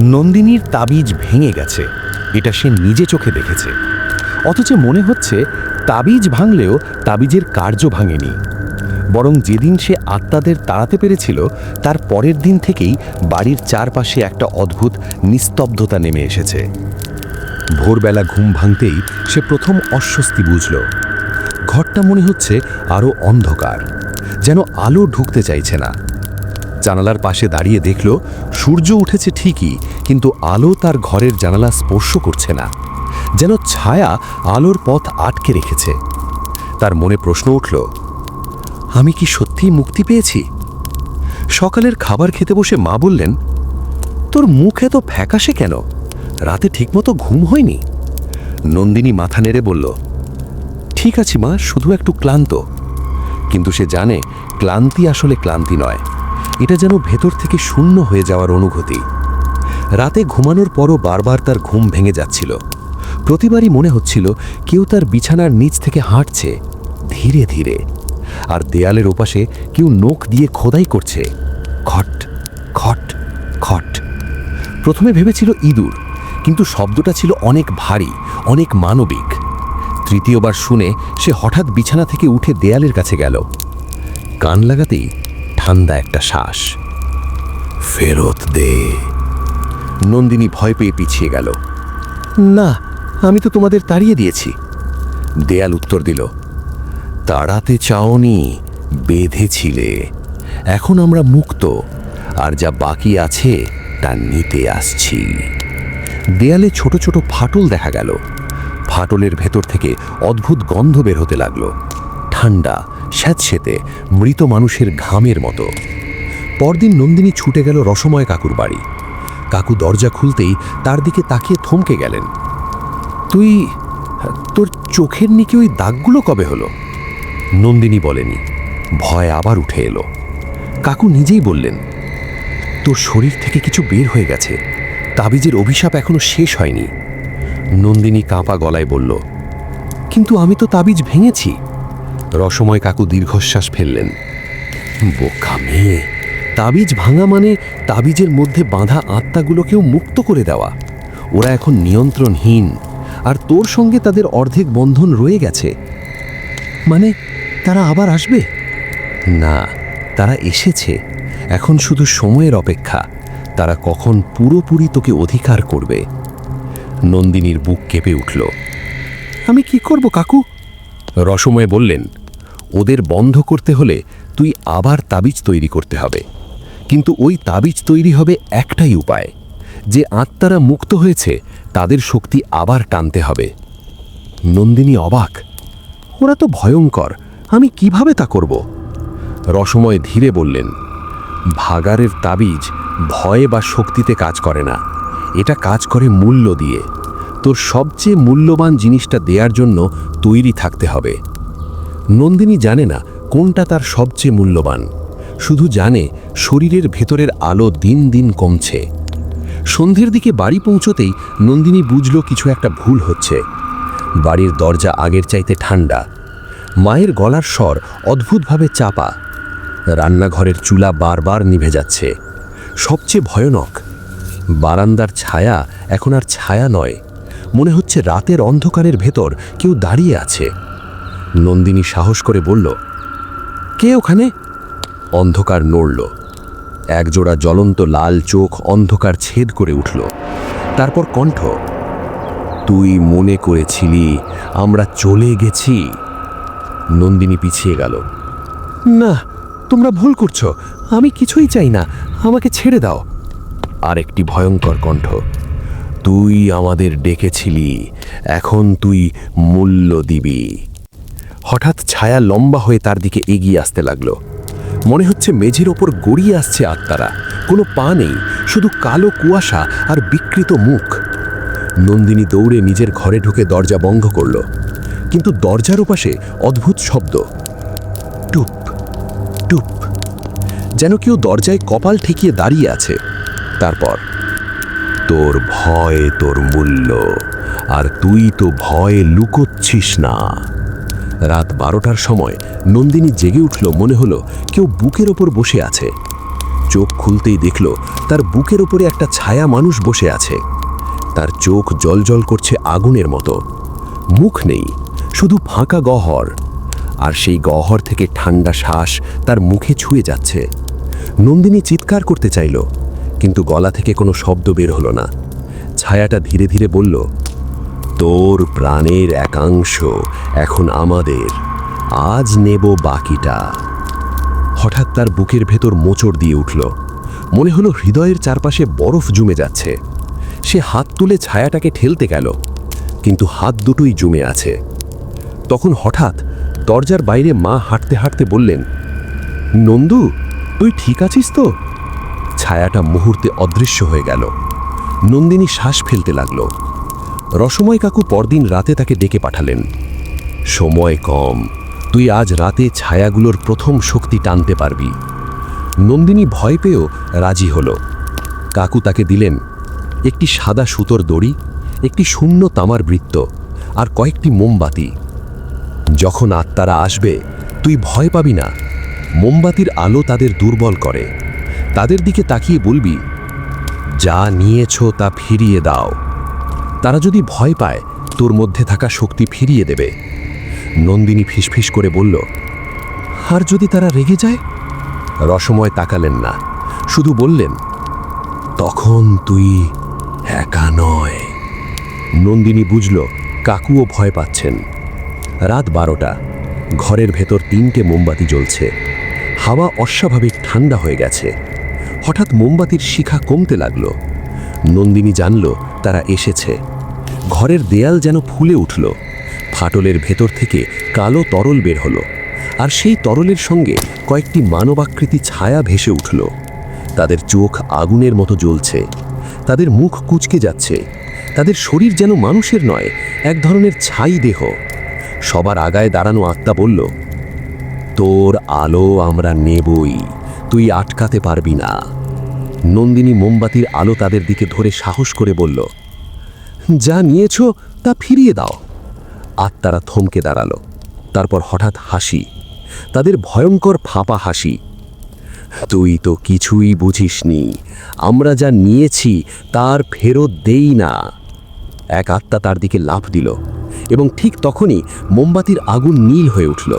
নন্দিনীর তাবিজ ভেঙে গেছে। এটা সে নিজে চোখে দেখেছে। অথচ মনে হচ্ছে তাবিজ ভাঙলেও তাবিজের কার্য ভাঙেনি। বরং যেদিন সে আত্মাদের তাড়াতে পেরেছিল, তার পরের দিন থেকেই বাড়ির চারপাশে একটা অদ্ভুত নিস্তব্ধতা নেমে এসেছে। ভোরবেলা ঘুম ভাঙতেই সে প্রথম অস্বস্তি বুঝল। ঘরটা মনে হচ্ছে আরও অন্ধকার, যেন আলো ঢুকতে চাইছে না। জানালার পাশে দাঁড়িয়ে দেখল, সূর্য উঠেছে ঠিকই, কিন্তু আলো তার ঘরের জানালা স্পর্শ করছে না। যেন ছায়া আলোর পথ আটকে রেখেছে। তার মনে প্রশ্ন উঠল, আমি কি সত্যিই মুক্তি পেয়েছি? সকালের খাবার খেতে বসে মা বললেন, তোর মুখ এত ফ্যাকাশে কেন? রাতে ঠিকমতো ঘুম হয়নি? নন্দিনী মাথা নেড়ে বলল, ঠিক আছে মা, শুধু একটু ক্লান্ত। কিন্তু সে জানে, ক্লান্তি আসলে ক্লান্তি নয়। এটা যেন ভেতর থেকে শূন্য হয়ে যাওয়ার অনুভূতি। রাতে ঘুমানোর পরও বারবার তার ঘুম ভেঙে যাচ্ছিল। প্রতিবারই মনে হচ্ছিল কেউ তার বিছানার নিচ থেকে হাঁটছে, ধীরে ধীরে। আর দেয়ালের ওপাশে কেউ নোক দিয়ে খোদাই করছে, খট খট খট। প্রথমে ভেবেছিল ইঁদুর, কিন্তু শব্দটা ছিল অনেক ভারী, অনেক মানবিক। তৃতীয়বার শুনে সে হঠাৎ বিছানা থেকে উঠে দেয়ালের কাছে গেল। কান লাগাতেই ঠান্ডা একটা শ্বাস। ফেরত দে। নন্দিনী ভয় পেয়ে পিছিয়ে গেল। না, আমি তো তোমাদের তাড়িয়ে দিয়েছি। দেয়াল উত্তর দিল। তাড়াতে চাওনি, বেঁধেছিলে। এখন আমরা মুক্ত, আর যা বাকি আছে তা নিতে আসছি। দেয়ালে ছোট ছোট ফাটল দেখা গেল। ফাটলের ভেতর থেকে অদ্ভুত গন্ধ বের হতে লাগল। ঠান্ডা স্যাঁতসেতে মৃত মানুষের ঘামের মতো। পরদিন নন্দিনী ছুটে গেল রসময় কাকুর বাড়ি। কাকু দরজা খুলতেই তার দিকে তাকিয়ে থমকে গেলেন। তুই, তোর চোখের নিকে ওই দাগগুলো কবে হলো? নন্দিনী বলেনি। ভয় আবার উঠে এলো। কাকু নিজেই বললেন, তোর শরীর থেকে কিছু বের হয়ে গেছে। তাবিজের অভিশাপ এখনও শেষ হয়নি। নন্দিনী কাঁপা গলায় বলল, কিন্তু আমি তো তাবিজ ভেঙেছি। রসময় কাকু দীর্ঘশ্বাস ফেললেন। বোকা মেয়ে, তাবিজ ভাঙা মানে তাবিজের মধ্যে বাঁধা আত্মাগুলোকেও মুক্ত করে দেওয়া। ওরা এখন নিয়ন্ত্রণহীন, আর তোর সঙ্গে তাদের অর্ধেক বন্ধন রয়ে গেছে। মানে তারা আবার আসবে? না, তারা এসেছে। এখন শুধু সময়ের অপেক্ষা। তারা কখন পুরোপুরি তোকে অধিকার করবে? নন্দিনীর বুক কেঁপে উঠল। আমি কি করব, কাকু? রসময়ে বললেন ওদের বন্ধ করতে হলে তুই আবার তাবিজ তৈরি করতে হবে। কিন্তু ওই তাবিজ তৈরি হবে একটাই উপায়, যে আত্মারা মুক্ত হয়েছে, তাদের শক্তি আবার টানতে হবে। নন্দিনী অবাক, ওরা তো ভয়ঙ্কর, আমি কীভাবে তা করব? রসময় ধীরে বললেন ভাগারের তাবিজ ভয়ে বা শক্তিতে কাজ করে না। এটা কাজ করে মূল্য দিয়ে। তোর সবচেয়ে মূল্যবান জিনিসটা দেওয়ার জন্য তৈরি থাকতে হবে। নন্দিনী জানে না কোনটা তার সবচেয়ে মূল্যবান। শুধু জানে শরীরের ভেতরের আলো দিন দিন কমছে। সন্ধ্যের দিকে বাড়ি পৌঁছতেই নন্দিনী বুঝল কিছু একটা ভুল হচ্ছে। বাড়ির দরজা আগের চাইতে ঠান্ডা। মায়ের গলার স্বর অদ্ভুতভাবে চাপা। রান্নাঘরের চুলা বারবার নিভে যাচ্ছে। সবচেয়ে ভয়ানক। বারান্দার ছায়া এখন আর ছায়া নয়। মনে হচ্ছে রাতের অন্ধকারের ভেতর কেউ দাঁড়িয়ে আছে। নন্দিনী সাহস করে বলল, কে ওখানে? অন্ধকার নড়ল। একজোড়া জ্বলন্ত লাল চোখ অন্ধকার ছেদ করে উঠল। তারপর কণ্ঠ, তুই মনে করেছিলি আমরা চলে গেছি? নন্দিনী পিছিয়ে গেল, না, তোমরা ভুল করছ। আমি কিছুই চাই না। আমাকে ছেড়ে দাও। আর একটি ভয়ঙ্কর কণ্ঠ, তুই আমাদের ডেকেছিলি। এখন তুই মূল্য দিবি। হঠাৎ ছায়া লম্বা হয়ে তার দিকে এগিয়ে আসতে লাগল। মনে হচ্ছে মেঝের ওপর গড়িয়ে আসছে আত্মারা। কোনো পা নেই, শুধু কালো কুয়াশা আর বিকৃত মুখ। নন্দিনী দৌড়ে নিজের ঘরে ঢুকে দরজা বন্ধ করল। কিন্তু দরজার ওপাশে অদ্ভুত শব্দ। টুপ টুপ। যেন কেউ দরজায় কপাল ঠেকিয়ে দাঁড়িয়ে আছে। তারপর, তোর ভয় তোর মূল্য, আর তুই তো ভয়ে লুকোচ্ছিস না। রাত বারোটার সময় নন্দিনী জেগে উঠল, মনে হলো কেউ বুকের ওপর বসে আছে। চোখ খুলতেই দেখল তার বুকের উপরে একটা ছায়া মানুষ বসে আছে। তার চোখ জলজল করছে আগুনের মতো। মুখ নেই, শুধু ফাঁকা গহর আর সেই গহর থেকে ঠান্ডা শ্বাস তার মুখে ছুঁয়ে যাচ্ছে। নন্দিনী চিৎকার করতে চাইল, কিন্তু গলা থেকে কোনো শব্দ বের হলো না। ছায়াটা ধীরে ধীরে বলল তোর প্রাণের একাংশ এখন আমাদের। আজ নেব বাকিটা। হঠাৎ তার বুকের ভেতর মোচড় দিয়ে উঠল। মনে হলো হৃদয়ের চারপাশে বরফ জমে যাচ্ছে। সে হাত তুলে ছায়াটাকে ঠেলতে গেল, কিন্তু হাত দুটোই জমে আছে। তখন হঠাৎ দরজার বাইরে মা হাঁটতে হাঁটতে বললেন, নন্দু, তুই ঠিক আছিস তো? ছায়াটা মুহূর্তে অদৃশ্য হয়ে গেল। নন্দিনী শ্বাস ফেলতে লাগল। রসময় কাকু পরদিন রাতে তাকে ডেকে পাঠালেন। সময় কম, তুই আজ রাতে ছায়াগুলোর প্রথম শক্তি টানতে পারবি। নন্দিনী ভয় পেয়েও রাজি হল। কাকু তাকে দিলেন একটি সাদা সুতোর দড়ি, একটি শূন্য তামার বৃত্ত আর কয়েকটি মোমবাতি। যখন আত্মারা আসবে, তুই ভয় পাবি না। মোমবাতির আলো তাদের দুর্বল করে। তাদের দিকে তাকিয়ে বলবি, যা নিয়েছ তা ফিরিয়ে দাও। তারা যদি ভয় পায়, তোর মধ্যে থাকা শক্তি ফিরিয়ে দেবে। নন্দিনী ফিসফিস করে বলল, আর যদি তারা রেগে যায়? রসময় তাকালেন না, শুধু বললেন, তখন তুই একা নয়। নন্দিনী বুঝল, কাকুও ভয় পাচ্ছেন। রাত বারোটা, ঘরের ভেতর তিনটে মোমবাতি জ্বলছে। হাওয়া অস্বাভাবিক ঠান্ডা হয়ে গেছে। হঠাৎ মোমবাতির শিখা কমতে লাগল। নন্দিনী জানল, তারা এসেছে। ঘরের দেয়াল যেন ফুলে উঠল। ফাটলের ভেতর থেকে কালো তরল বের হলো, আর সেই তরলের সঙ্গে কয়েকটি মানবাকৃতি ছায়া ভেসে উঠল। তাদের চোখ আগুনের মতো জ্বলছে, তাদের মুখ কুচকে যাচ্ছে, তাদের শরীর যেন মানুষের নয়, এক ধরনের ছাই দেহ। সবার আগায় দাঁড়ানো আত্মা বলল, তোর আলো আমরা নেবই, তুই আটকাতে পারবি না। নন্দিনী মোমবাতির আলো তাদের দিকে ধরে সাহস করে বলল যা নিয়েছ তা ফিরিয়ে দাও। আত্মারা থমকে দাঁড়াল। তারপর হঠাৎ হাসি। তাদের ভয়ঙ্কর ফাঁপা হাসি। তুই তো কিছুই বুঝিসনি। আমরা যা নিয়েছি তার ফেরত দেই না। এক আত্মা তার দিকে লাফ দিল এবং ঠিক তখনই মোমবাতির আগুন নীল হয়ে উঠল।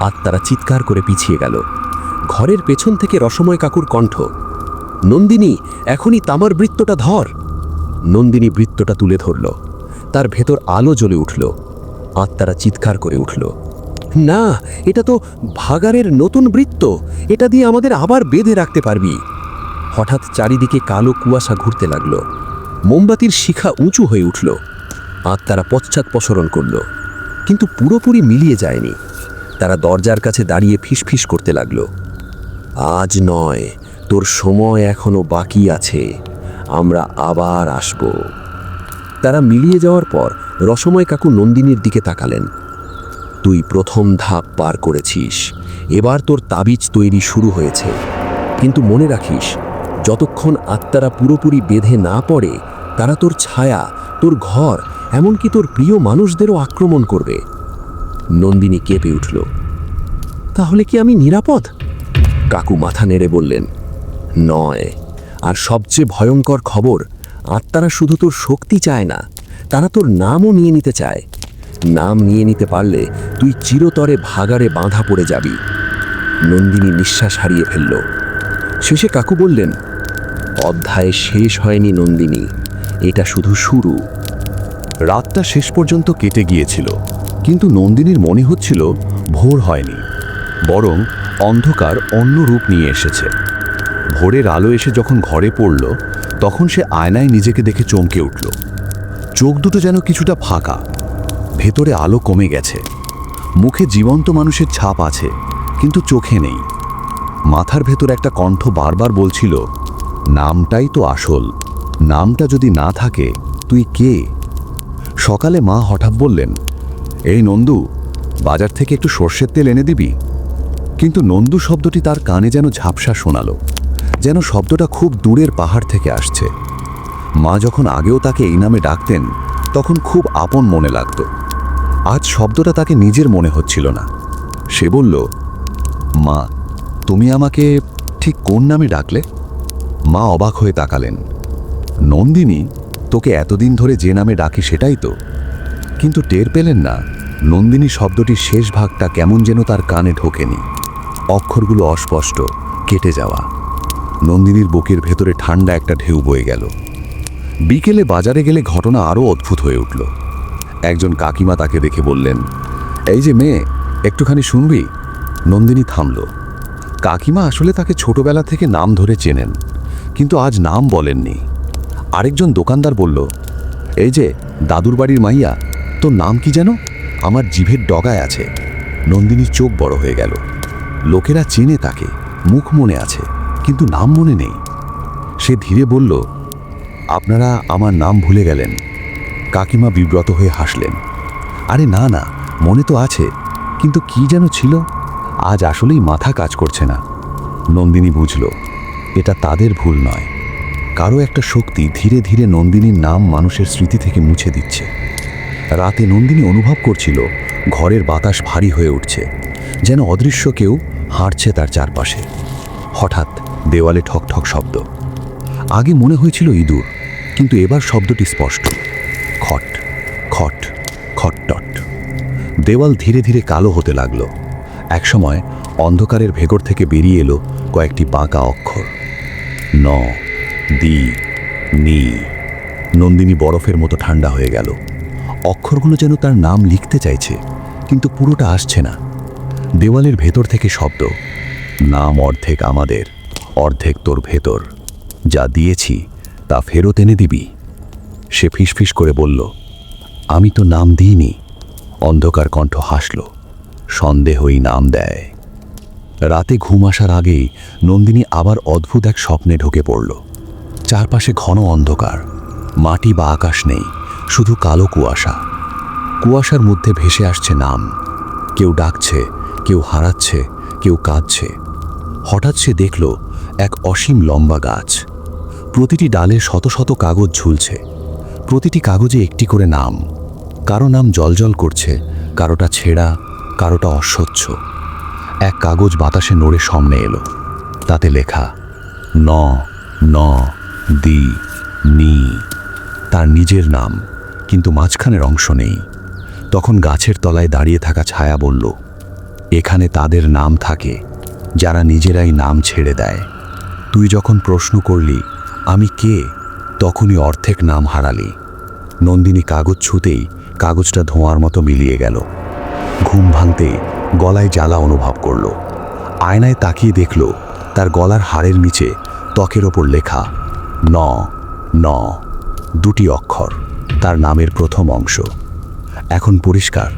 আত্মারা চিৎকার করে পিছিয়ে গেল। ঘরের পেছন থেকে রসময় কাকুর কণ্ঠ, নন্দিনী, এখনই তামার বৃত্তটা ধর। নন্দিনী বৃত্তটা তুলে ধরল। তার ভেতর আলো জ্বলে উঠল। আত্মারা চিৎকার করে উঠল, না, এটা তো ভাগারের নতুন বৃত্ত। এটা দিয়ে আমাদের আবার বেঁধে রাখতে পারবি। হঠাৎ চারিদিকে কালো কুয়াশা ঘুরতে লাগল। মোমবাতির শিখা উঁচু হয়ে উঠল। আত্মারা পশ্চাৎপসরণ করল, কিন্তু পুরোপুরি মিলিয়ে যায়নি। তারা দরজার কাছে দাঁড়িয়ে ফিসফিস করতে লাগল, আজ নয়, তোর সময় এখনও বাকি আছে। আমরা আবার আসব। তারা মিলিয়ে যাওয়ার পর রসময় কাকু নন্দিনীর দিকে তাকালেন। তুই প্রথম ধাপ পার করেছিস। এবার তোর তাবিজ তৈরি শুরু হয়েছে। কিন্তু মনে রাখিস, যতক্ষণ আত্মারা পুরোপুরি বেঁধে না পড়ে, তারা তোর ছায়া, তোর ঘর, এমনকি তোর প্রিয় মানুষদেরও আক্রমণ করবে। নন্দিনী কেঁপে উঠল। তাহলে কি আমি নিরাপদ? কাকু মাথা নেড়ে বললেন, নয়। আর সবচেয়ে ভয়ঙ্কর খবর, আত্মারা শুধু তোর শক্তি চায় না, তারা তোর নামও নিয়ে নিতে চায়। নাম নিয়ে নিতে পারলে তুই চিরতরে ভাগারে বাঁধা পড়ে যাবি। নন্দিনী নিঃশ্বাস হারিয়ে ফেলল। শেষে কাকু বললেন, অধ্যায় শেষ হয়নি নন্দিনী, এটা শুধু শুরু। রাতটা শেষ পর্যন্ত কেটে গিয়েছিল, কিন্তু নন্দিনীর মনে হচ্ছিল ভোর হয়নি, বরং অন্ধকার অন্য রূপ নিয়ে এসেছে। ভোরের আলো এসে যখন ঘরে পড়ল, তখন সে আয়নায় নিজেকে দেখে চমকে উঠল। চোখ দুটো যেন কিছুটা ফাঁকা। ভেতরে আলো কমে গেছে। মুখে জীবন্ত মানুষের ছাপ আছে, কিন্তু চোখে নেই। মাথার ভেতর একটা কণ্ঠ বারবার বলছিল, নামটাই তো আসল। নামটা যদি না থাকে, তুই কে? সকালে মা হঠাৎ বললেন, এই নন্দু, বাজার থেকে একটু সর্ষের তেল এনে দিবি? কিন্তু নন্দু শব্দটি তার কানে যেন ঝাপসা শোনালো। যেন শব্দটা খুব দূরের পাহাড় থেকে আসছে। মা যখন আগেও তাকে এই নামে ডাকতেন, তখন খুব আপন মনে লাগতো। আজ শব্দটা তাকে নিজের মনে হচ্ছিল না। সে বলল, মা, তুমি আমাকে ঠিক কোন নামে ডাকলে? মা অবাক হয়ে তাকালেন। নন্দিনী, তোকে এতদিন ধরে যে নামে ডাকি সেটাই তো। কিন্তু টের পেলেন না, নন্দিনী শব্দটির শেষ ভাগটা কেমন যেন তার কানে ঢোকেনি। অক্ষরগুলো অস্পষ্ট, কেটে যাওয়া। নন্দিনীর বুকের ভেতরে ঠান্ডা একটা ঢেউ বয়ে গেল। বিকেলে বাজারে গেলে ঘটনা আরও অদ্ভুত হয়ে উঠল। একজন কাকিমা তাকে দেখে বললেন, এই যে মেয়ে, একটুখানি শুনবি? নন্দিনী থামল। কাকিমা আসলে তাকে ছোটবেলা থেকে নাম ধরে চেনেন, কিন্তু আজ নাম বলেননি। আরেকজন দোকানদার বলল, এই যে, দাদুর বাড়ির মাইয়া, তোর নাম কি যেন? আমার জিভের ডগায় আছে। নন্দিনীর চোখ বড় হয়ে গেল। লোকেরা চেনে তাকে, মুখ মনে আছে। কিন্তু নাম মনে নেই। সে ধীরে বলল, আপনারা আমার নাম ভুলে গেলেন। কাকিমা বিব্রত হয়ে হাসলেন। আরে না না, মনে তো আছে, কিন্তু কি যেন ছিল? আজ আসলেই মাথা কাজ করছে না। নন্দিনী বুঝল, এটা তাদের ভুল নয়। কারও একটা শক্তি ধীরে ধীরে নন্দিনীর নাম মানুষের স্মৃতি থেকে মুছে দিচ্ছে। রাতে নন্দিনী অনুভব করছিল, ঘরের বাতাস ভারী হয়ে উঠছে, যেন অদৃশ্য কেউ হাঁটছে তার চারপাশে। হঠাৎ দেওয়ালে ঠক ঠক শব্দ। আগে মনে হয়েছিল ইঁদুর, কিন্তু এবার শব্দটি স্পষ্ট। খট খট, খটটট। দেওয়াল ধীরে ধীরে কালো হতে লাগল। একসময় অন্ধকারের ভেগর থেকে বেরিয়ে এলো কয়েকটি বাঁকা অক্ষর। ন, দি, নি। নন্দিনী বরফের মতো ঠান্ডা হয়ে গেল। অক্ষরগুলো যেন তার নাম লিখতে চাইছে, কিন্তু পুরোটা আসছে না। দেওয়ালের ভেতর থেকে শব্দ, নাম অর্ধেক আমাদের। অর্ধেক তোর ভেতর। যা দিয়েছি, তা ফেরত এনে দিবি। সে ফিসফিস করে বলল, আমি তো নাম দিইনি। অন্ধকার কণ্ঠ হাসল, সন্দেহই নাম দেয়। রাতে ঘুম আসার আগেই নন্দিনী আবার অদ্ভুত এক স্বপ্নে ঢুকে পড়ল। চারপাশে ঘন অন্ধকার, মাটি বা আকাশ নেই, শুধু কালো কুয়াশা। কুয়াশার মধ্যে ভেসে আসছে নাম। কেউ ডাকছে, কেউ হারাচ্ছে, কেউ কাঁদছে। হঠাৎ সে দেখল এক অসীম লম্বা গাছ। প্রতিটি ডালে শত শত কাগজ ঝুলছে। প্রতিটি কাগজে একটি করে নাম। কারও নাম জলজল করছে, কারোটা ছেঁড়া, কারোটা অস্বচ্ছ। এক কাগজ বাতাসে নড়ে সামনে এলো। তাতে লেখা, ন ন, দি, নি। তার নিজের নাম, কিন্তু মাঝখানের অংশ নেই। তখন গাছের তলায় দাঁড়িয়ে থাকা ছায়া বলল, এখানে তাদের নাম থাকে, যারা নিজেরাই নাম ছেড়ে দেয়। তুই যখন প্রশ্ন করলি, আমি কে, তখনই অর্ধেক নাম হারালি। নন্দিনী কাগজ ছুতেই কাগজটা ধোঁয়ার মতো মিলিয়ে গেল। ঘুম ভাঙতে গলায় জ্বালা অনুভব করল। আয়নায় তাকিয়ে দেখল, তার গলার হাড়ের নিচে ত্বকের ওপর লেখা, ন ন, দুটি অক্ষর, তার নামের প্রথম অংশ। এখন পরিষ্কার,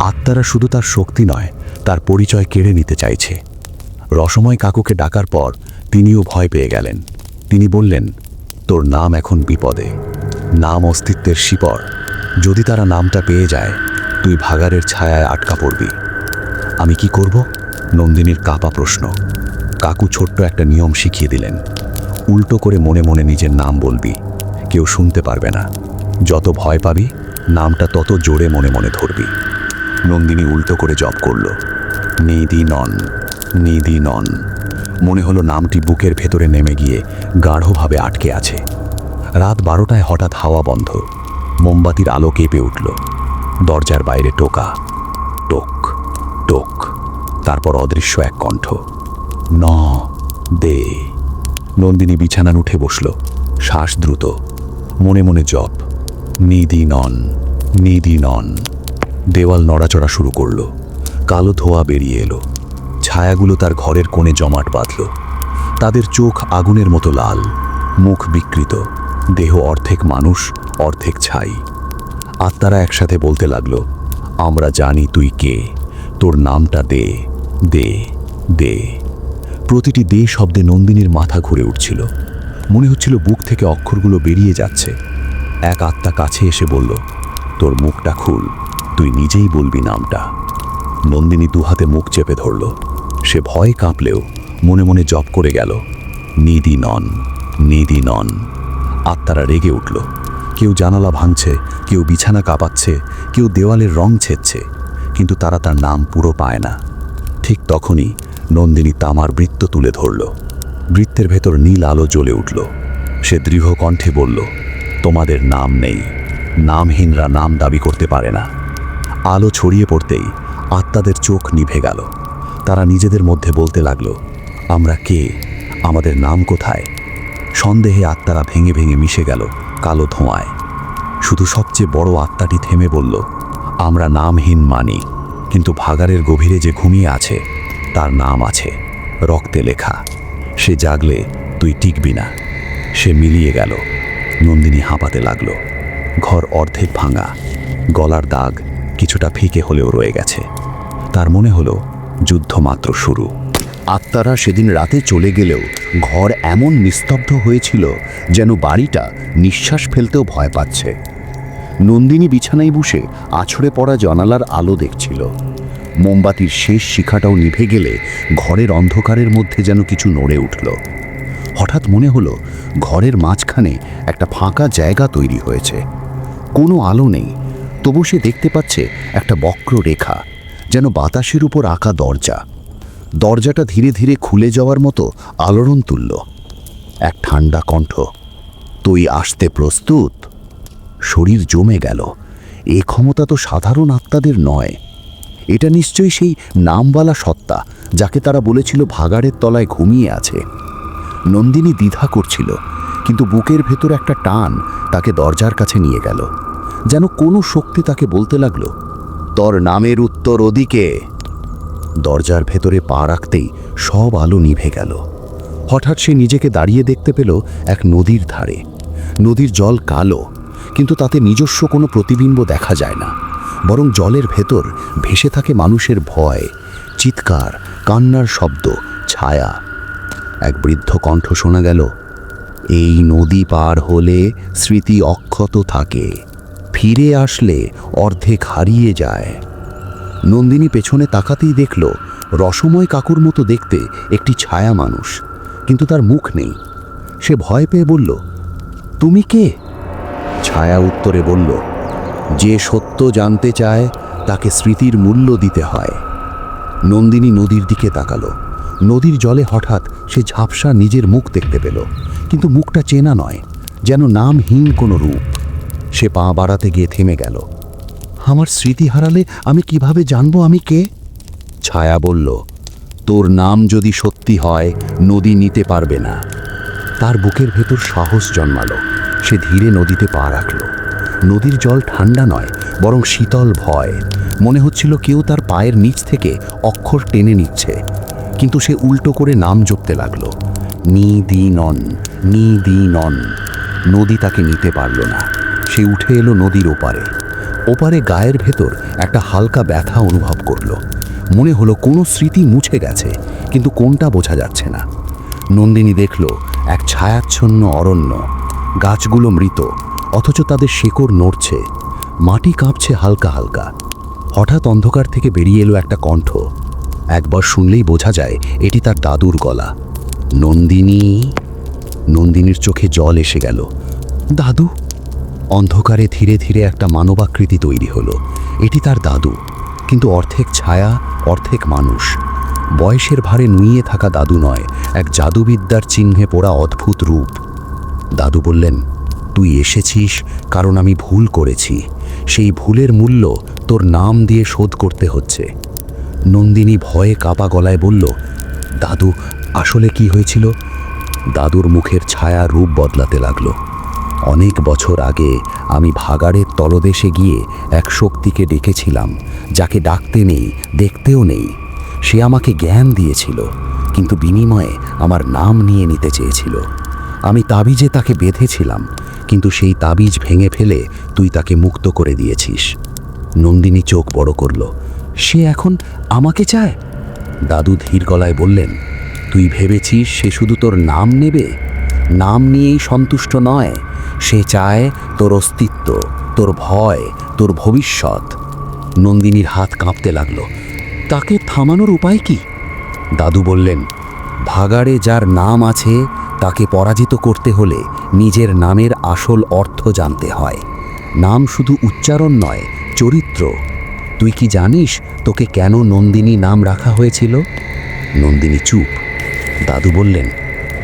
আত্মারা শুধু তার শক্তি নয়, তার পরিচয় কেড়ে নিতে চাইছে। রসময় কাকুকে ডাকার পর তিনিও ভয় পেয়ে গেলেন। তিনি বললেন, তোর নাম এখন বিপদে। নাম অস্তিত্বের শিপর। যদি তারা নামটা পেয়ে যায়, তুই ভাগারের ছায়ায় আটকা পড়বি। আমি কি করব? নন্দিনীর কাপা প্রশ্ন। কাকু ছোট্ট একটা নিয়ম শিখিয়ে দিলেন। উল্টো করে মনে মনে নিজের নাম বলবি। কেউ শুনতে পারবে না। যত ভয় পাবি, নামটা তত জোরে মনে মনে ধরবি। নন্দিনী উল্টো করে জপ করল, নিধি নন নিধি নন। মনে হলো নামটি বুকের ভেতরে নেমে গিয়ে গাঢ়ভাবে আটকে আছে। রাত বারোটায় হঠাৎ হাওয়া বন্ধ। মোমবাতির আলো কেঁপে উঠল। দরজার বাইরে টোকা। টোক টোক। তারপর অদৃশ্য এক কণ্ঠ। ন, দে। নন্দিনী বিছানান উঠে বসল। শ্বাস দ্রুত। মনে মনে জপ। নিদি নন নিদি নন। দেওয়াল নড়াচড়া শুরু করল। কালো ধোয়া বেরিয়ে এলো। ছায়াগুলো তার ঘরের কোণে জমাট বাঁধল। তাদের চোখ আগুনের মতো লাল, মুখ বিকৃত, দেহ অর্ধেক মানুষ, অর্ধেক ছাই। আত্মারা একসাথে বলতে লাগল, আমরা জানি তুই কে, তোর নামটা দে দে দে। প্রতিটি দে শব্দে নন্দিনীর মাথা ঘুরে উঠছিল। মনে হচ্ছিল বুক থেকে অক্ষরগুলো বেরিয়ে যাচ্ছে। এক আত্মা কাছে এসে বলল, তোর মুখটা খুল, তুই নিজেই বলবি নামটা। নন্দিনী দুহাতে মুখ চেপে ধরল। সে ভয় কাঁপলেও মনে মনে জপ করে গেল নিদি নন নিদি নন। আত্মারা রেগে উঠল। কেউ জানালা ভাঙছে, কেউ বিছানা কাঁপাচ্ছে, কেউ দেওয়ালের রং ছেচ্ছে, কিন্তু তারা তার নাম পুরো পায় না। ঠিক তখনই নন্দিনী তামার বৃত্ত তুলে ধরল। বৃত্তের ভেতর নীল আলো জ্বলে উঠল। সে দৃঢ় কণ্ঠে বলল, তোমাদের নাম নেই। নামহীনরা নাম দাবি করতে পারে না। আলো ছড়িয়ে পড়তেই আত্মাদের চোখ নিভে গেল। তারা নিজেদের মধ্যে বলতে লাগল, আমরা কে? আমাদের নাম কোথায়? সন্দেহে আত্মারা ভেঙে ভেঙে মিশে গেল কালো ধোঁয়ায়। শুধু সবচেয়ে বড় আত্মাটি থেমে বলল, আমরা নামহীন মানি, কিন্তু ভাগারের গভীরে যে ঘুমিয়ে আছে, তার নাম আছে রক্তে লেখা। সে জাগলে তুই টিকবি না। সে মিলিয়ে গেল, নন্দিনী হাঁপাতে লাগল। ঘর অর্ধেক ভাঙা, গলার দাগ কিছুটা ফিকে হলেও রয়ে গেছে। তার মনে হলো যুদ্ধ মাত্র শুরু। আত্মারা সেদিন রাতে চলে গেলেও ঘর এমন নিস্তব্ধ হয়েছিল যেন বাড়িটা নিঃশ্বাস ফেলতেও ভয় পাচ্ছে। নন্দিনী বিছানায় বসে আছড়ে পড়া জানালার আলো দেখছিল। মোমবাতির শেষ শিখাটাও নিভে গেলে ঘরের অন্ধকারের মধ্যে যেন কিছু নড়ে উঠল। হঠাৎ মনে হলো ঘরের মাঝখানে একটা ফাঁকা জায়গা তৈরি হয়েছে। কোনো আলো নেই, তবু সে দেখতে পাচ্ছে একটা বক্র রেখা যেন বাতাসের উপর আঁকা দরজা। দরজাটা ধীরে ধীরে খুলে যাওয়ার মতো আলোড়ন তুলল। এক ঠান্ডা কণ্ঠ, তুই আসতে প্রস্তুত? শরীর জমে গেল। এ ক্ষমতা তো সাধারণ আত্মাদের নয়। এটা নিশ্চয়ই সেই নামওয়ালা সত্তা, যাকে তারা বলেছিল ভাগাড়ের তলায় ঘুমিয়ে আছে। নন্দিনী দ্বিধা করছিল, কিন্তু বুকের ভেতর একটা টান তাকে দরজার কাছে নিয়ে গেল। যেন কোনো শক্তি তাকে বলতে লাগল তোর নামের উত্তর ওদিকে। দরজার ভেতরে পা রাখতেই সব আলো নিভে গেল। হঠাৎ সে নিজেকে দাঁড়িয়ে দেখতে পেল এক নদীর ধারে। নদীর জল কালো, কিন্তু তাতে নিজস্ব কোনো প্রতিবিম্ব দেখা যায় না। বরং জলের ভেতর ভেসে থাকে মানুষের ভয়, চিৎকার, কান্নার শব্দ, ছায়া। এক বৃদ্ধ কণ্ঠ শোনা গেল, এই নদী পার হলে স্মৃতি অক্ষত থাকে। ফিরে আসলে অর্ধেক হারিয়ে যায়। নন্দিনী পেছনে তাকাতেই দেখল, রসময় কাকুর মতো দেখতে একটি ছায়া মানুষ, কিন্তু তার মুখ নেই। সে ভয় পেয়ে বলল, তুমি কে? ছায়া উত্তরে বলল, যে সত্য জানতে চায়, তাকে স্মৃতির মূল্য দিতে হয়। নন্দিনী নদীর দিকে তাকালো। নদীর জলে হঠাৎ সে ঝাপসা নিজের মুখ দেখতে পেল, কিন্তু মুখটা চেনা নয়, যেন নামহীন কোনো রূপ। সে পা বাড়াতে গিয়ে থেমে গেল। আমার স্মৃতি হারালে আমি কীভাবে জানব আমি কে? ছায়া বলল, তোর নাম যদি সত্যি হয়, নদী নিতে পারবে না। তার বুকের ভেতর সাহস জন্মালো। সে ধীরে নদীতে পা রাখল। নদীর জল ঠান্ডা নয়, বরং শীতল ভয়। মনে হচ্ছিল কেউ তার পায়ের নিচ থেকে অক্ষর টেনে নিচ্ছে। কিন্তু সে উল্টো করে নাম জপতে লাগল। নি দি নন, নি দি নন, নদী তাকে নিতে পারল না। সে উঠে এলো নদীর ওপারে। ওপারে গায়ের ভেতর একটা হালকা ব্যথা অনুভব করল। মনে হলো কোনো স্মৃতি মুছে গেছে, কিন্তু কোনটা বোঝা যাচ্ছে না। নন্দিনী দেখল এক ছায়াচ্ছন্ন অরণ্য। গাছগুলো মৃত, অথচ তাদের শেকড় নড়ছে। মাটি কাঁপছে হালকা হালকা। হঠাৎ অন্ধকার থেকে বেরিয়ে এলো একটা কণ্ঠ। একবার শুনলেই বোঝা যায় এটি তার দাদুর গলা। নন্দিনী? নন্দিনীর চোখে জল এসে গেল। দাদু? অন্ধকারে ধীরে ধীরে একটা মানবাকৃতি তৈরি হলো। এটি তার দাদু, কিন্তু অর্ধেক ছায়া, অর্ধেক মানুষ। বয়সের ভারে নুইয়ে থাকা দাদু নয়, এক জাদুবিদ্যার চিহ্নে পড়া অদ্ভুত রূপ। দাদু বললেন, তুই এসেছিস কারণ আমি ভুল করেছি। সেই ভুলের মূল্য তোর নাম দিয়ে শোধ করতে হচ্ছে। নন্দিনী ভয়ে কাপা গলায় বলল, দাদু, আসলে কি হয়েছিল? দাদুর মুখের ছায়া রূপ বদলাতে লাগল। অনেক বছর আগে আমি ভাগাড়ের তলদেশে গিয়ে এক শক্তিকে ডেকেছিলাম, যাকে ডাকতে নেই, দেখতেও নেই। সে আমাকে জ্ঞান দিয়েছিল, কিন্তু বিনিময়ে আমার নাম নিয়ে নিতে চেয়েছিল। আমি তাবিজে তাকে বেঁধেছিলাম, কিন্তু সেই তাবিজ ভেঙে ফেলে তুই তাকে মুক্ত করে দিয়েছিস। নন্দিনী চোখ বড় করল, সে এখন আমাকে চায়? দাদু ধীর গলায় বললেন, তুই ভেবেছিস সে শুধু তোর নাম নেবে? নাম নিয়েই সন্তুষ্ট নয়। সে চায় তোর অস্তিত্ব, তোর ভয়, তোর ভবিষ্যৎ। নন্দিনীর হাত কাঁপতে লাগল। তাকে থামানোর উপায় কি? দাদু বললেন, ভাগাড়ে যার নাম আছে, তাকে পরাজিত করতে হলে নিজের নামের আসল অর্থ জানতে হয়। নাম শুধু উচ্চারণ নয়, চরিত্র। তুই কি জানিস তোকে কেন নন্দিনী নাম রাখা হয়েছিল? নন্দিনী চুপ। দাদু বললেন,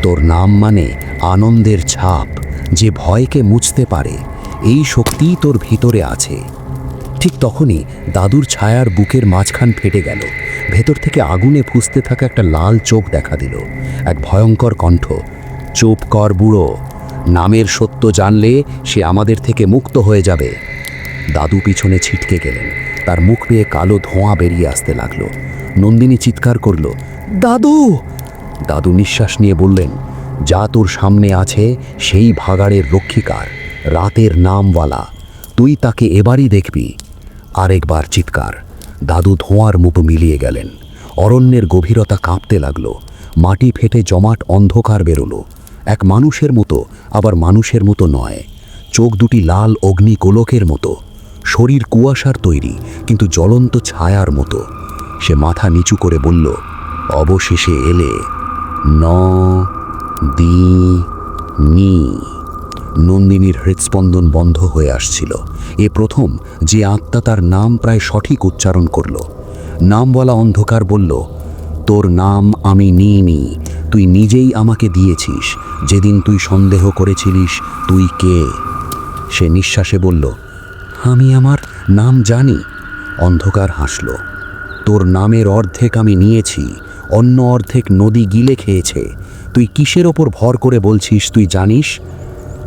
তোর নাম মানে আনন্দের ছাপ যে ভয়কে মুছতে পারে, এই শক্তিই তোর ভিতরে আছে। ঠিক তখনই দাদুর ছায়ার বুকের মাঝখান ফেটে গেল। ভেতর থেকে আগুনে ফুসতে থাকা একটা লাল চোখ দেখা দিল। এক ভয়ঙ্কর কণ্ঠ, চুপ কর বুড়ো, নামের সত্য জানলে সে আমাদের থেকে মুক্ত হয়ে যাবে। দাদু পিছনে ছিটকে গেলেন। তার মুখ পেয়ে কালো ধোঁয়া বেরিয়ে আসতে লাগল। নন্দিনী চিৎকার করল, দাদু! দাদু নিঃশ্বাস নিয়ে বললেন যা তোর সামনে আছে, সেই ভাগাড়ের রক্ষিকার, রাতের নামওয়ালা। তুই তাকে এবারই দেখবি। আরেকবার চিৎকার। দাদু ধোঁয়ার মুখ মিলিয়ে গেলেন। অরণ্যের গভীরতা কাঁপতে লাগল। মাটি ফেটে জমাট অন্ধকার বেরোলো। এক মানুষের মতো, আবার মানুষের মতো নয়। চোখ দুটি লাল অগ্নি গোলকের মতো। শরীর কুয়াশার তৈরি, কিন্তু জ্বলন্ত ছায়ার মতো। সে মাথা নিচু করে বলল, অবশেষে এলে। ন দি নি নন্দিনীর হৃৎস্পন্দন বন্ধ হয়ে আসছিল। এ প্রথম যে আত্মা তার নাম প্রায় সঠিক উচ্চারণ করল। নাম বলা অন্ধকার বলল, তোর নাম আমি নিইনি, তুই নিজেই আমাকে দিয়েছিস। যেদিন তুই সন্দেহ করেছিলিস, তুই কে? সে নিঃশ্বাসে বলল, আমি আমার নাম জানি। অন্ধকার হাসল, তোর নামের অর্ধেক আমি নিয়েছি, অন্য অর্ধেক নদী গিলে খেয়েছে। তুই কিসের ওপর ভর করে বলছিস, তুই জানিস?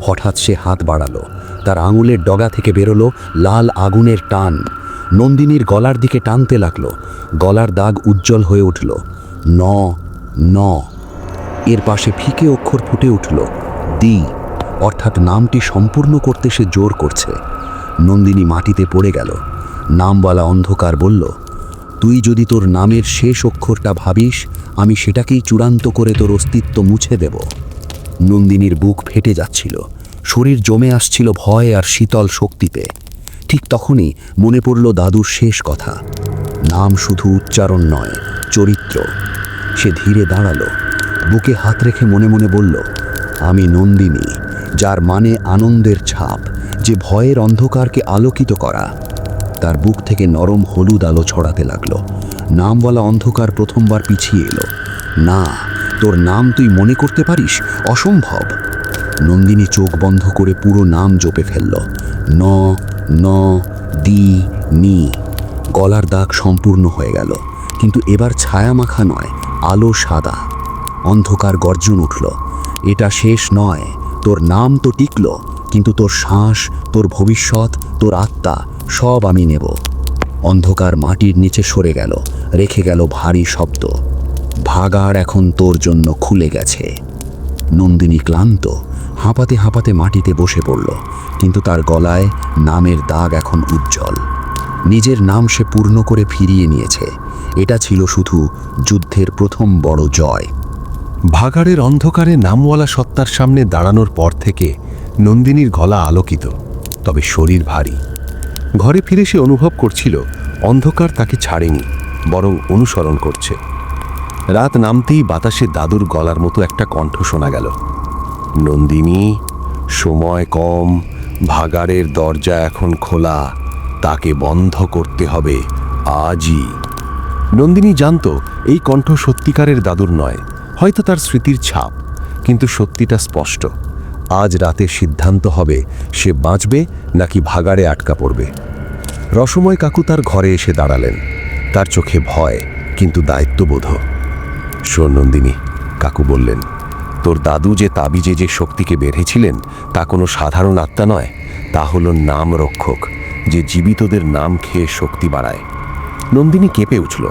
হঠাৎ সে হাত বাড়ালো, তার আঙুলের ডগা থেকে বেরোলো লাল আগুনের টান। নন্দিনীর গলার দিকে টানতে লাগল, গলার দাগ উজ্জ্বল হয়ে উঠল। ন ন। এর পাশে ফিকে অক্ষর ফুটে উঠল, দি, অর্থাৎ নামটি সম্পূর্ণ করতে সে জোর করছে। নন্দিনী মাটিতে পড়ে গেল, নামওয়ালা অন্ধকার বলল তুই যদি তোর নামের শেষ অক্ষরটা ভাবিস, আমি সেটাকেই চূড়ান্ত করে তোর অস্তিত্ব মুছে দেব। নন্দিনীর বুক ফেটে যাচ্ছিল। শরীর জমে আসছিল ভয় আর শীতল শক্তিতে। ঠিক তখনই মনে পড়ল দাদুর শেষ কথা। নাম শুধু উচ্চারণ নয়, চরিত্র। সে ধীরে দাঁড়াল। বুকে হাত রেখে মনে মনে বলল, আমি নন্দিনী, যার মানে আনন্দের ছাপ, যে ভয়ের অন্ধকারকে আলোকিত করা। তার বুক থেকে নরম হলুদ আলো ছড়াতে লাগল। নামওয়ালা অন্ধকার প্রথমবার পিছিয়ে এলো। না, তোর নাম তুই মনে করতে পারিস? অসম্ভব! নন্দিনী চোখ বন্ধ করে পুরো নাম জপে ফেলল। ন ন, দি, নি। গলার দাগ সম্পূর্ণ হয়ে গেল। কিন্তু এবার ছায়া মাখা নয়, আলো সাদা। অন্ধকার গর্জন উঠল। এটা শেষ নয়, তোর নাম তো টিকল, কিন্তু তোর শ্বাস, তোর ভবিষ্যৎ, তোর আত্মা সব আমি নেব। অন্ধকার মাটির নিচে সরে গেল, রেখে গেল ভারী শব্দ। ভাগার এখন তোর জন্য খুলে গেছে। নন্দিনী ক্লান্ত, হাঁপাতে হাঁপাতে মাটিতে বসে পড়ল, কিন্তু তার গলায় নামের দাগ এখন উজ্জ্বল। নিজের নাম সে পূর্ণ করে ফিরিয়ে নিয়েছে। এটা ছিল শুধু যুদ্ধের প্রথম বড় জয়। ভাগাড়ের অন্ধকারে নামওয়ালা সত্তার সামনে দাঁড়ানোর পর থেকে নন্দিনীর গলা আলোকিত, তবে শরীর ভারী। ঘরে ফিরে সে অনুভব করছিল, অন্ধকার তাকে ছাড়েনি, বরং অনুসরণ করছে। রাত নামতেই বাতাসে দাদুর গলার মতো একটা কণ্ঠ শোনা গেল। নন্দিনী, সময় কম, ভাগাড়ের দরজা এখন খোলা, তাকে বন্ধ করতে হবে আজই। নন্দিনী জানত, এই কণ্ঠ সত্যিকারের দাদুর নয়, হয়তো তার স্মৃতির ছাপ, কিন্তু সত্যিটা স্পষ্ট। আজ রাতে সিদ্ধান্ত হবে সে বাঁচবে নাকি ভাগাড়ে আটকা পড়বে। রসময় কাকু তার ঘরে এসে দাঁড়ালেন। তার চোখে ভয়, কিন্তু দায়িত্ববোধ। নন্দিনী, কাকু বললেন, তোর দাদু যে তাবিজে যে শক্তিকে বেঁধেছিলেন, তা কোনো সাধারণ আত্মা নয়। তা হল নাম রক্ষক, যে জীবিতদের নাম খেয়ে শক্তি বাড়ায়। নন্দিনী কেঁপে উঠল,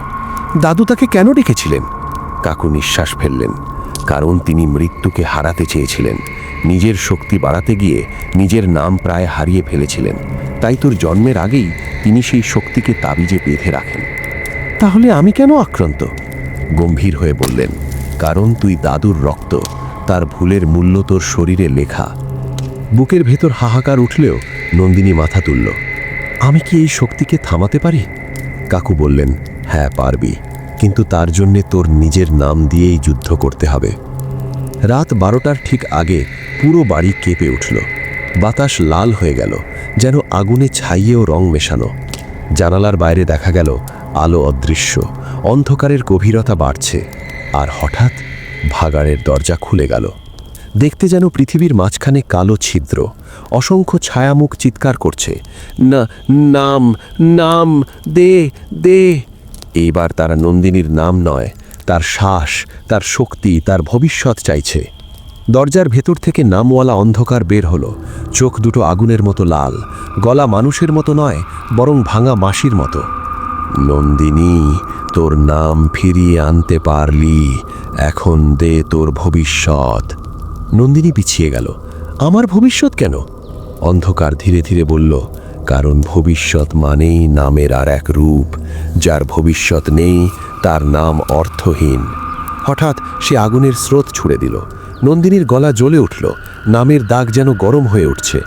দাদু তাকে কেন ডেকেছিলেন? কাকু নিঃশ্বাস ফেললেন, কারণ তিনি মৃত্যুকে হারাতে চেয়েছিলেন। নিজের শক্তি বাড়াতে গিয়ে নিজের নাম প্রায় হারিয়ে ফেলেছিলেন। তাই তোর জন্মের আগেই তিনি সেই শক্তিকে তাবিজে বেঁধে রাখেন। তাহলে আমি কেন আক্রান্ত? গম্ভীর হয়ে বললেন, কারণ তুই দাদুর রক্ত, তার ভুলের মূল্য তোর শরীরে লেখা। বুকের ভেতর হাহাকার উঠলেও নন্দিনী মাথা তুলল, আমি কি এই শক্তিকে থামাতে পারি? কাকু বললেন হ্যাঁ পারবি, কিন্তু তার জন্যে তোর নিজের নাম দিয়েই যুদ্ধ করতে হবে। রাত বারোটার ঠিক আগে পুরো বাড়ি কেঁপে উঠল। বাতাস লাল হয়ে গেল, যেন আগুনে ছাইয়েও রং মেশানো। জানালার বাইরে দেখা গেল আলো অদৃশ্য, অন্ধকারের গভীরতা বাড়ছে, আর হঠাৎ ভাগাড়ের দরজা খুলে গেল। দেখতে যেন পৃথিবীর মাঝখানে কালো ছিদ্র, অসংখ্য ছায়ামুখ চিৎকার করছে, না, নাম নাম, দে দে। এইবার তারা নন্দিনীর নাম নয়, তার শ্বাস তার শক্তি, তার ভবিষ্যৎ চাইছে। দরজার ভেতর থেকে নামওয়ালা অন্ধকার বের হলো। চোখ দুটো আগুনের মতো লাল, গলা মানুষের মতো নয়, বরং ভাঙা মাসির মতো। নন্দিনী, তোর নাম ফিরিয়ে আনতে পারলি, এখন দে তোর ভবিষ্যৎ। নন্দিনী পিছিয়ে গেল। আমার ভবিষ্যৎ কেন? অন্ধকার ধীরে ধীরে বলল, কারণ ভবিষ্যৎ মানেই নামের আর এক রূপ। যার ভবিষ্যৎ নেই, তার নাম অর্থহীন। হঠাৎ সে আগুনের স্রোত ছুড়ে দিল। নন্দিনীর গলা জ্বলে উঠল। নামের দাগ যেন গরম হয়ে উঠছে।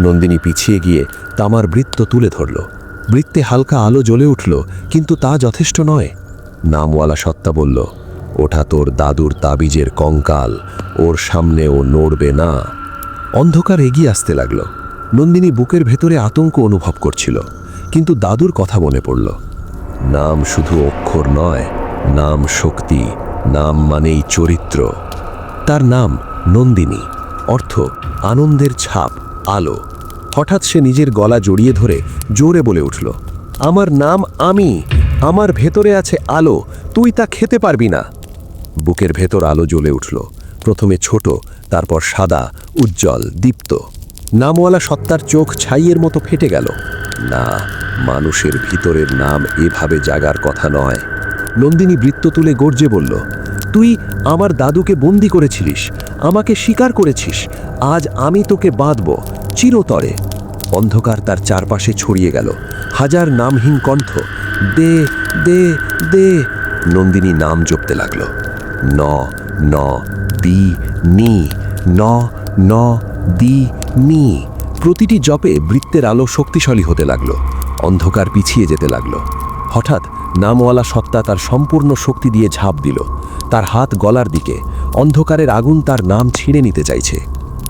নন্দিনী পিছিয়ে গিয়ে তামার বৃত্ত তুলে ধরল। বৃত্তে হালকা আলো জ্বলে উঠল, কিন্তু তা যথেষ্ট নয়। নামওয়ালা সত্তা বলল, ওঠা তোর দাদুর তাবিজের কঙ্কাল, ওর সামনে ও নড়বে না। অন্ধকার এগিয়ে আসতে লাগল। নন্দিনী বুকের ভেতরে আতঙ্ক অনুভব করছিল, কিন্তু দাদুর কথা মনে পড়ল, নাম শুধু অক্ষর নয়, নাম শক্তি, নাম মানেই চরিত্র। তার নাম নন্দিনী। অর্থ, আনন্দের ছাপ, আলো। হঠাৎ সে নিজের গলা জড়িয়ে ধরে জোরে বলে উঠল, আমার নাম আমি, আমার ভেতরে আছে আলো, তুই তা খেতে পারবি না। বুকের ভেতর আলো জ্বলে উঠল, প্রথমে ছোট, তারপর সাদা, উজ্জ্বল, দীপ্ত। নামওয়ালা সত্তার চোখ ছাইয়ের মতো ফেটে গেল। না, মানুষের ভিতরের নাম এভাবে জাগার কথা নয়। নন্দিনী বৃত্ত তুলে গর্জে বলল তুই আমার দাদুকে বন্দি করেছিলিস, আমাকে স্বীকার করেছিস, আজ আমি তোকে বাঁধব চিরতরে। অন্ধকার তার চারপাশে ছড়িয়ে গেল, হাজার নামহীন কণ্ঠ, দে দে দে। নন্দিনী নাম জপতে লাগল, ন ন, দি, নি, ন ন, দি, নি। প্রতিটি জপে বৃত্তের আলো শক্তিশালী হতে লাগল, অন্ধকার পিছিয়ে যেতে লাগল। হঠাৎ নামওয়ালা সত্তা তার সম্পূর্ণ শক্তি দিয়ে ঝাঁপ দিল। তার হাত গলার দিকে, অন্ধকারের আগুন তার নাম ছিঁড়ে নিতে চাইছে।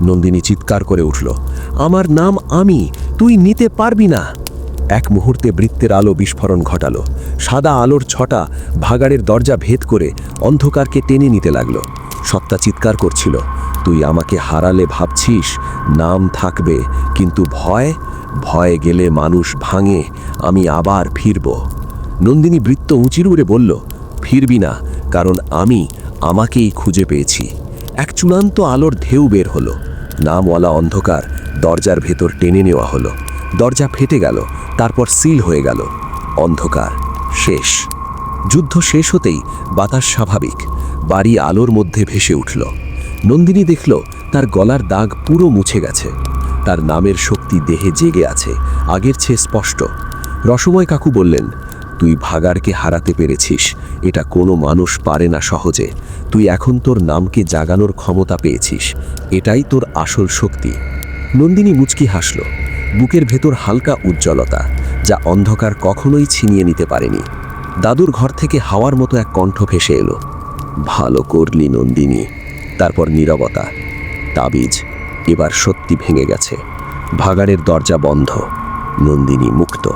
নন্দিনী চিৎকার করে উঠল, আমার নাম আমি, তুই নিতে পারবি না। এক মুহূর্তে বৃত্তের আলো বিস্ফোরণ ঘটালো। সাদা আলোর ছটা ভাগাড়ের দরজা ভেদ করে অন্ধকারকে টেনে নিতে লাগল। সত্তা চিৎকার করছিল, তুই আমাকে হারালে ভাবছিস, নাম থাকবে, কিন্তু ভয়? ভয়ে গেলে মানুষ ভাঙে, আমি আবার ফিরব। নন্দিনী বৃত্ত উঁচির উড়ে বলল, ফিরবি না, কারণ আমি আমাকেই খুঁজে পেয়েছি। এক চূড়ান্ত আলোর ঢেউ বের হলো। নামওয়ালা অন্ধকার দরজার ভেতর টেনে নেওয়া হলো। দরজা ফেটে গেল, তারপর সিল হয়ে গেল। অন্ধকার, শেষ। যুদ্ধ শেষ হতেই বাতাস স্বাভাবিক, বাড়ি আলোর মধ্যে ভেসে উঠল। নন্দিনী দেখল, তার গলার দাগ পুরো মুছে গেছে। তার নামের শক্তি দেহে জেগে আছে, আগের চেয়ে স্পষ্ট। রসময় কাকু বললেন তুই ভাগারকে হারাতে পেরেছিস। এটা কোনো মানুষ পারে না সহজে। তুই এখন তোর নামকে জাগানোর ক্ষমতা পেয়েছিস। এটাই তোর আসল শক্তি। নন্দিনী মুচকি হাসল। বুকের ভেতর হালকা উজ্জ্বলতা, যা অন্ধকার কখনোই ছিনিয়ে নিতে পারেনি। দাদুর ঘর থেকে হাওয়ার মতো এক কণ্ঠ ভেসে এলো। ভালো করলি নন্দিনী। তারপর নীরবতা। তাবিজ এবার সত্যি ভেঙে গেছে। ভাগাড়ের দরজা বন্ধ। নন্দিনী মুক্ত।